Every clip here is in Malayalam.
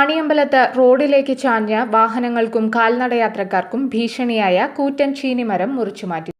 ആണിയമ്പലത്ത് റോഡിലേക്ക് ചാഞ്ഞ വാഹനങ്ങൾക്കും കാൽനടയാത്രക്കാർക്കും ഭീഷണിയായ കൂറ്റൻ ചീനിമരം മുറിച്ചുമാറ്റി.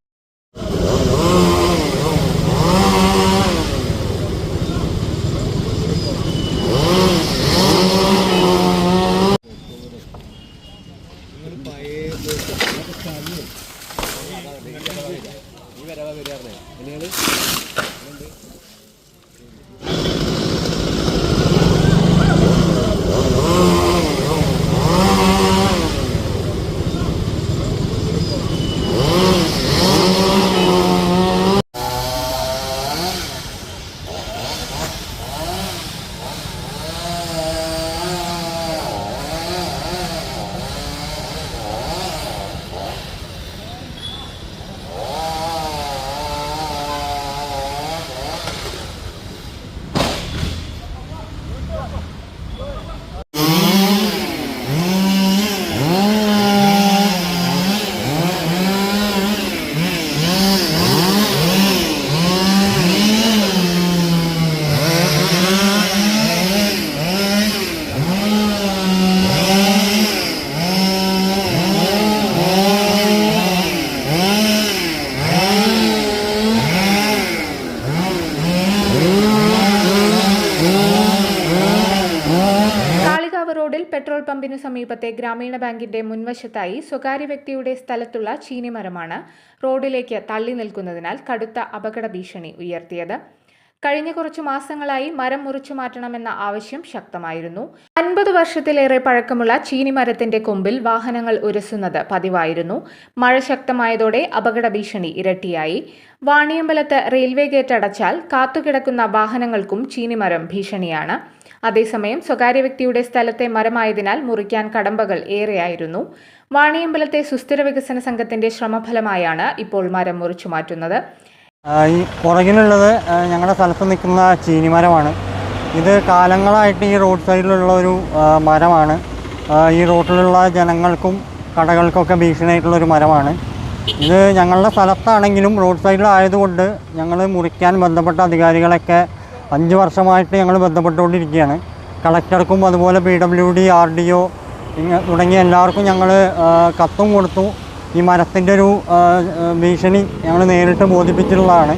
റോഡിൽ പെട്രോൾ പമ്പിന് സമീപത്തെ ഗ്രാമീണ ബാങ്കിന്റെ മുൻവശത്തായി സ്വകാര്യ വ്യക്തിയുടെ സ്ഥലത്തുള്ള ചീനിമരമാണ് റോഡിലേക്ക് തള്ളി നിൽക്കുന്നതിനാൽ കടുത്ത അപകട ഭീഷണി ഉയർത്തിയത്. കഴിഞ്ഞ കുറച്ചു മാസങ്ങളായി മരം മുറിച്ചു മാറ്റണമെന്ന ആവശ്യം ശക്തമായിരുന്നു. അൻപത് വർഷത്തിലേറെ പഴക്കമുള്ള ചീനിമരത്തിന്റെ കൊമ്പിൽ വാഹനങ്ങൾ ഉരസുന്നത് പതിവായിരുന്നു. മഴ ശക്തമായതോടെ അപകട ഭീഷണി ഇരട്ടിയായി. വാണിയമ്പലത്ത് റെയിൽവേ ഗേറ്റ് അടച്ചാൽ കാത്തുകിടക്കുന്ന വാഹനങ്ങൾക്കും ചീനിമരം ഭീഷണിയാണ്. അതേസമയം സ്വകാര്യ വ്യക്തിയുടെ സ്ഥലത്തെ മരമായതിനാൽ മുറിക്കാൻ കടമ്പകൾ ഏറെയായിരുന്നു. വാണിയമ്പലത്തെ സുസ്ഥിര വികസന സംഘത്തിന്റെ ശ്രമഫലമായാണ് ഇപ്പോൾ മരം മുറിച്ചു മാറ്റുന്നത്. ഈ പുറകിലുള്ളത് ഞങ്ങളുടെ സ്ഥലത്ത് നിൽക്കുന്ന ചീനിമരമാണ് ഇത് കാലങ്ങളായിട്ട് ഈ റോഡ് സൈഡിലുള്ള ഒരു മരമാണ്. ഈ റോഡിലുള്ള ജനങ്ങൾക്കും കടകൾക്കൊക്കെ ഭീഷണിയായിട്ടുള്ളൊരു മരമാണ്. ഇത് ഞങ്ങളുടെ സ്ഥലത്താണെങ്കിലും റോഡ് സൈഡിലായതുകൊണ്ട് ഞങ്ങൾ മുറിക്കാൻ ബന്ധപ്പെട്ട അധികാരികളൊക്കെ അഞ്ച് വർഷമായിട്ട് ഞങ്ങൾ ബന്ധപ്പെട്ടുകൊണ്ടിരിക്കുകയാണ്. കളക്ടർക്കും അതുപോലെ P W D R D O തുടങ്ങിയ എല്ലാവർക്കും ഞങ്ങൾ കത്തും കൊടുത്തു. ഈ മരത്തിന്റെ ഒരു ഭീഷണി ഞങ്ങൾ നേരിട്ട് ബോധിപ്പിച്ചിട്ടുള്ളതാണ്.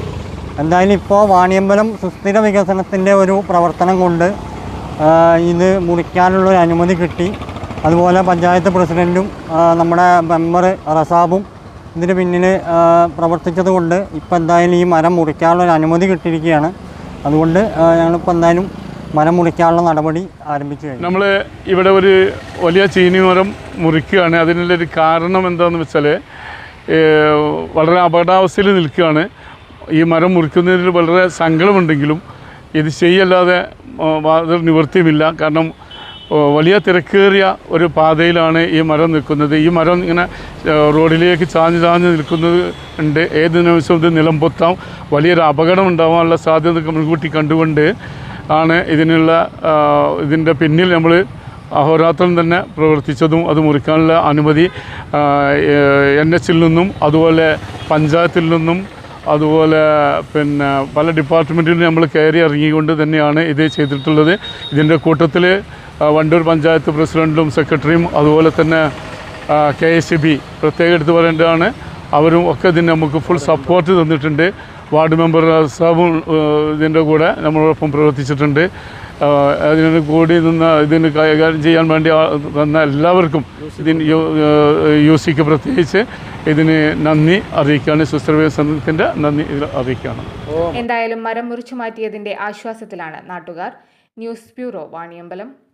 എന്തായാലും ഇപ്പോൾ വാണിയമ്പലം സുസ്ഥിര വികസനത്തിന്റെ ഒരു പ്രവർത്തനം കൊണ്ട് ഇത് മുറിക്കാനുള്ള ഒരു അനുമതി കിട്ടി. അതുപോലെ പഞ്ചായത്ത് പ്രസിഡന്റും നമ്മുടെ മെമ്പർ റസാബും ഇതിന് പിന്നിൽ പ്രവർത്തിച്ചത് കൊണ്ട് ഇപ്പോൾ എന്തായാലും ഈ മരം മുറിക്കാനുള്ള ഒരു അനുമതി കിട്ടിയിരിക്കുകയാണ്. അതുകൊണ്ട് ഞങ്ങളിപ്പോൾ എന്തായാലും മരം മുറിക്കാനുള്ള നടപടി ആരംഭിച്ചു കഴിഞ്ഞു. നമ്മൾ ഇവിടെ ഒരു വലിയ ചീനി മരം മുറിക്കുകയാണ്. അതിനുള്ള ഒരു കാരണം എന്താണെന്ന് വെച്ചാൽ വളരെ അപകടാവസ്ഥയിൽ നിൽക്കുകയാണ്. ഈ മരം മുറിക്കുന്നതിൽ വളരെ സങ്കടമുണ്ടെങ്കിലും ഇത് ചെയ്യല്ലാതെ ആ, യാതൊരു നിവൃത്തിയുമില്ല കാരണം വലിയ തിരക്കേറിയ ഒരു പാതയിലാണ് ഈ മരം നിൽക്കുന്നത്. ഈ മരം ഇങ്ങനെ റോഡിലേക്ക് ചാഞ്ഞ് ചാഞ്ഞ് നിൽക്കുന്നത് ഉണ്ട് ഏത് നിമിഷവും ഇത് നിലം പൊത്താം വലിയൊരു അപകടം ഉണ്ടാവാനുള്ള സാധ്യത മുൻകൂട്ടി കണ്ടുകൊണ്ട് ആണ് ഇതിനുള്ള ഇതിന്റെ പിന്നിൽ നമ്മൾ അഹോരാത്രം തന്നെ പ്രവർത്തിച്ചതും അത് മുറിക്കാനുള്ള അനുമതി എൻ എച്ചിൽ നിന്നും അതുപോലെ പഞ്ചായത്തിൽ നിന്നും അതുപോലെ പിന്നെ പല ഡിപ്പാർട്ട്മെന്റിലും നമ്മൾ കയറി ഇറങ്ങിക്കൊണ്ട് തന്നെയാണ് ഇത് ചെയ്തിട്ടുള്ളത്. ഇതിന്റെ കൂട്ടത്തിൽ വണ്ടൂർ പഞ്ചായത്ത് പ്രസിഡന്റും സെക്രട്ടറിയും അതുപോലെ തന്നെ കെ എസ് ബി പ്രത്യേകം എടുത്ത് പറയേണ്ടതാണ്. അവരും ഒക്കെ ഇതിന് നമുക്ക് ഫുൾ സപ്പോർട്ട് തന്നിട്ടുണ്ട്. വാർഡ് മെമ്പർ സാബും ഇതിന്റെ കൂടെ നമ്മളോടൊപ്പം പ്രവർത്തിച്ചിട്ടുണ്ട്. അതിന് കൂടി നിന്ന് ഇതിന് കൈകാര്യം ചെയ്യാൻ വേണ്ടി വന്ന എല്ലാവർക്കും ഇതിന് യു- സിക്ക് പ്രത്യേകിച്ച് ഇതിന് നന്ദി അറിയിക്കുകയാണ്. സുസ്ഥിര സംഘത്തിന്റെ നന്ദി ഇതിൽ അറിയിക്കുകയാണ്. എന്തായാലും മരം മുറിച്ചു മാറ്റിയതിന്റെ ആശ്വാസത്തിലാണ് നാട്ടുകാർ. News bureau Vaniyambalam.